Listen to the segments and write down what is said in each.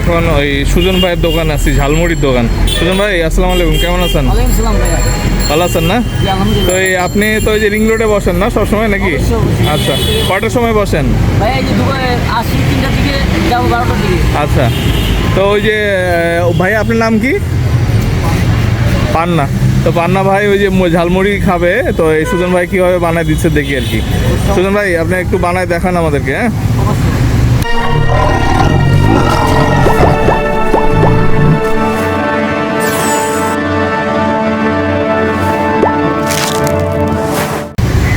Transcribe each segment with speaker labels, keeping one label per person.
Speaker 1: এখন ওই সুজন ভাইয়ের দোকান আছি ঝালমুড়ির দোকান। সুজন ভাই আসসালামু আলাইকুম কেমন আছেন? ভালো আছেন না? তো এই আপনি তো ওই যে রিং রোডে বসেন না সবসময় নাকি। আচ্ছা কটার সময় বসেন? আচ্ছা তো ওই যে ভাই আপনার নাম কি? পান্না। তো পান্না ভাই ওই যে ঝালমুড়ি খাবে তো এই সুজন ভাই কীভাবে বানায় দিচ্ছে দেখি আর কি। সুজন ভাই আপনি একটু বানায় দেখান আমাদেরকে হ্যাঁ?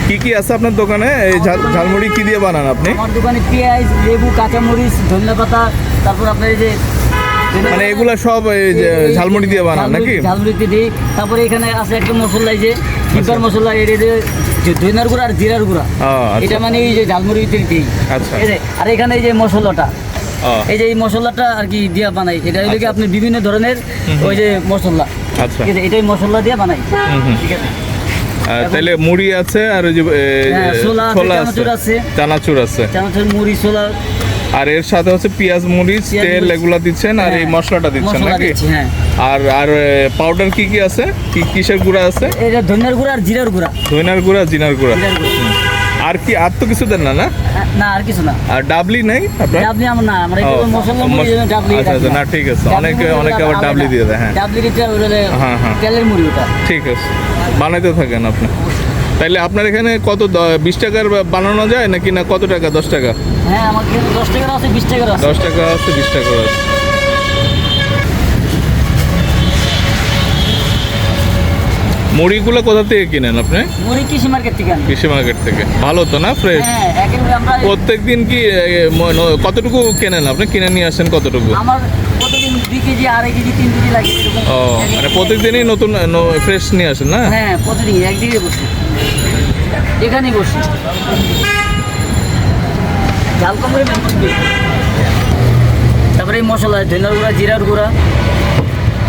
Speaker 1: কি কি আছে আপনার দোকানে? এই ঝালমুড়ি কি দিয়ে বানান আপনি?
Speaker 2: আমার দোকানে পেঁয়াজ লেবু কাঁচামরিচ ধনিয়া পাতা তারপর আপনার এই যে
Speaker 1: মানে এগুলা সব ঝালমুড়ি দিয়ে বানান নাকি?
Speaker 2: ঝালমুড়িতে দিই। তারপরে এখানে আছে একটা মশলা যে চিপার মশলা এটা যে ধনিয়ার গুঁড়া আর জিরার গুঁড়া।
Speaker 1: আচ্ছা।
Speaker 2: এটা মানে এই যে ঝালমুড়িতে দিই।
Speaker 1: আচ্ছা।
Speaker 2: আর এখানে এই যে মশলাটা। এই যে এই মশলাটা আর কি দিয়া বানাই এটা হলো কি আপনি বিভিন্ন ধরনের ওই যে মশলা।
Speaker 1: আচ্ছা।
Speaker 2: এটাই মশলা দিয়ে বানাই। ঠিক আছে?
Speaker 1: তাহলে মুড়ি আছে আর ওই যে
Speaker 2: হ্যাঁ, ছোলা আছে, চানাচুর আছে।
Speaker 1: চানাচুর
Speaker 2: মুড়ি ছোলা।
Speaker 1: আর এর সাথে হচ্ছে পেঁয়াজ মরিচ তেল। এগুলা দিচ্ছেন আর এই
Speaker 2: হ্যাঁ,
Speaker 1: মশলাটা দিচ্ছেন নাকি?
Speaker 2: হ্যাঁ।
Speaker 1: আর আর পাউডার কি কি আছে? কি কিসের গুঁড়া আছে?
Speaker 2: এটা ধনিয়ার গুঁড়া আর জিরার গুঁড়া
Speaker 1: জিনার গুঁড়া।
Speaker 2: জিরার গুঁড়া।
Speaker 1: আর কি আর তো কিছু দেন না না?
Speaker 2: না আর কিছু না।
Speaker 1: আর ডাবলি নাই আপনার?
Speaker 2: ডাবলি আমার না আমরা একটু মশলা মুড়ি জন্য ডাবলি
Speaker 1: আচ্ছা, আচ্ছা, না, ঠিক আছে। অনেকে- অনেকে আবার ডাবলি দিয়ে দেয়, হ্যাঁ।
Speaker 2: ডাবলি
Speaker 1: হ্যাঁ, হ্যাঁ।
Speaker 2: তেলের মুড়ি ওটা।
Speaker 1: ঠিক আছে। বানাইতে থাকেন আপনি। তাইলে আপনার এখানে কত বিশ টাকার বানানো যায় নাকি না কত টাকা? দশ টাকা?
Speaker 2: হ্যাঁ আমার দশ টাকার আছে বিশ টাকার আছে।
Speaker 1: দশ টাকা আছে বিশ টাকা আছে। মুড়িগুলো কোথা থেকে কিনেন আপনি?
Speaker 2: মুড়ি কৃষি মার্কেট থেকে আনি
Speaker 1: কৃষি মার্কেট থেকে। ভালো তো না ফ্রেশ
Speaker 2: হ্যাঁ একেবারে আমরা
Speaker 1: প্রত্যেক দিন কি কতটুকু কেনেন আপনি? কিনে নিয়ে আসেন কতটুকু?
Speaker 2: আমার প্রতিদিন দুই কেজি আড়াই কেজি তিন কেজি লাগে
Speaker 1: ও মানে প্রত্যেকদিনই নতুন ফ্রেশ নিয়ে আসেন না?
Speaker 2: হ্যাঁ প্রতিদিন একদিকে বসি। এখানেই বসি। ঝাল কম করে তারপরে এই মশলা ধনিয়ার গুঁড়া জিরার গুঁড়া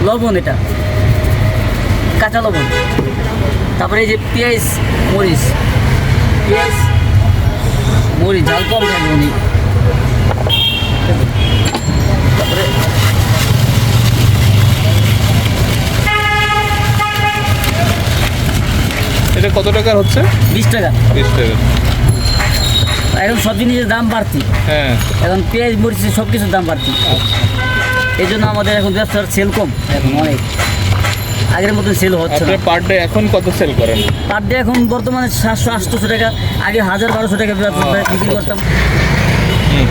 Speaker 2: লবণ এটা। কাঁচা লবণ। তারপরে এই যে পেঁয়াজ মরিচ। পেঁয়াজ মরিচ ঝাল কম খাই উনি। তারপরে
Speaker 1: এটা কত টাকার হচ্ছে?
Speaker 2: বিশ টাকা।
Speaker 1: বিশ টাকা।
Speaker 2: এখন সব জিনিসের দাম বাড়তি।
Speaker 1: হ্যাঁ।
Speaker 2: এখন পেঁয়াজ মরিচের সব কিছুর দাম বাড়তি। এই জন্য আমাদের এখন ব্যবসার সেল কম। এখন অনেক। আগের মতন সেল হচ্ছে না।
Speaker 1: আপনি পার ডে এখন কত সেল করেন?
Speaker 2: পার ডে এখন বর্তমানে সাতশো আটশোশো টাকা। আগে হাজার বারোশো টাকা ব্যবসা বিক্রি করতাম।
Speaker 1: হুম।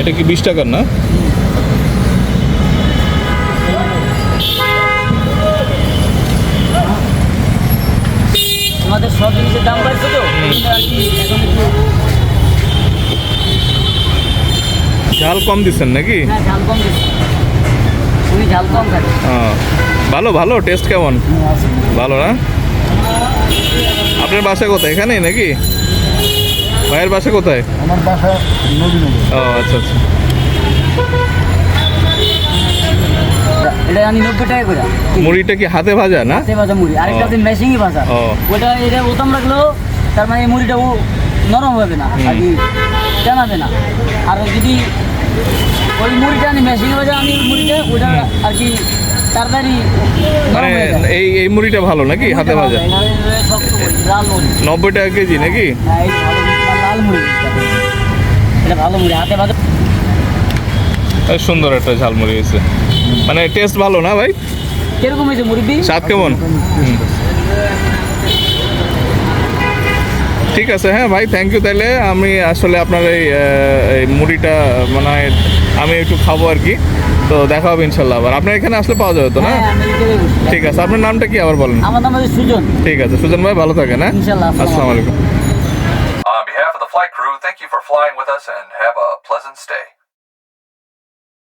Speaker 1: এটা কি বিশ টাকার না?
Speaker 2: আমাদের সব জিনিসের দাম বাড়ছে তো এখন
Speaker 1: ঝাল কম দিচ্ছেন নাকি?
Speaker 2: ঝাল কম উনি ঝাল কম খায়।
Speaker 1: ভালো ভালো টেস্ট কেমন? ভালো না? আপনার বাসা কোথায়? এখানেই নাকি? ভাইয়ের বাসা কোথায়?
Speaker 3: আমার বাসা
Speaker 1: ও আচ্ছা আচ্ছা।
Speaker 2: এটা আমি নব্বই টাকা করে।
Speaker 1: মুড়িটা কি হাতে ভাজা না?
Speaker 2: হাতে ভাজা মুড়ি। আরেকটা। আছে ভাজা। ওটা এটা ওতাম রাখলেও তার মানে এই মুড়িটা নরম হবে না। আর কি টানাবে না। আর যদি ওই মুড়িটা আমি মেশিনে ভাজা আমি মুড়িটা ওটা আর কি তাড়াতাড়ি
Speaker 1: মানে এই এই মুড়িটা ভালো নাকি হাতে ভাজা? নব্বই টাকা কেজি নাকি?
Speaker 2: হ্যাঁ লাল মুড়ি। এটা। এটা ভালো মুড়ি হাতে ভাজা।
Speaker 1: সুন্দর একটা ঝালমুড়ি হয়েছে। মানে টেস্ট ভালো না ভাই?
Speaker 2: কীরকম হয়েছে মুড়ি
Speaker 1: স্বাদ কেমন। ঠিক আছে হ্যাঁ ভাই থ্যাংক ইউ তাহলে। আমি আসলে আপনার এই মুড়িটা মানে আমি একটু খাব আর কি। তো দেখা হবে ইনশাল্লাহ আবার। আপনার এখানে আসলে পাওয়া যাবে তো না?
Speaker 2: হ্যাঁ।
Speaker 1: ঠিক আছে আপনার নামটা কি আবার বলেন?
Speaker 2: আমার নাম সুজন।
Speaker 1: ঠিক আছে সুজন ভাই ভালো থাকেন হ্যাঁ? আসসালামু আলাইকুম।
Speaker 4: On behalf of the flight crew, thank you for flying with us and have a pleasant stay.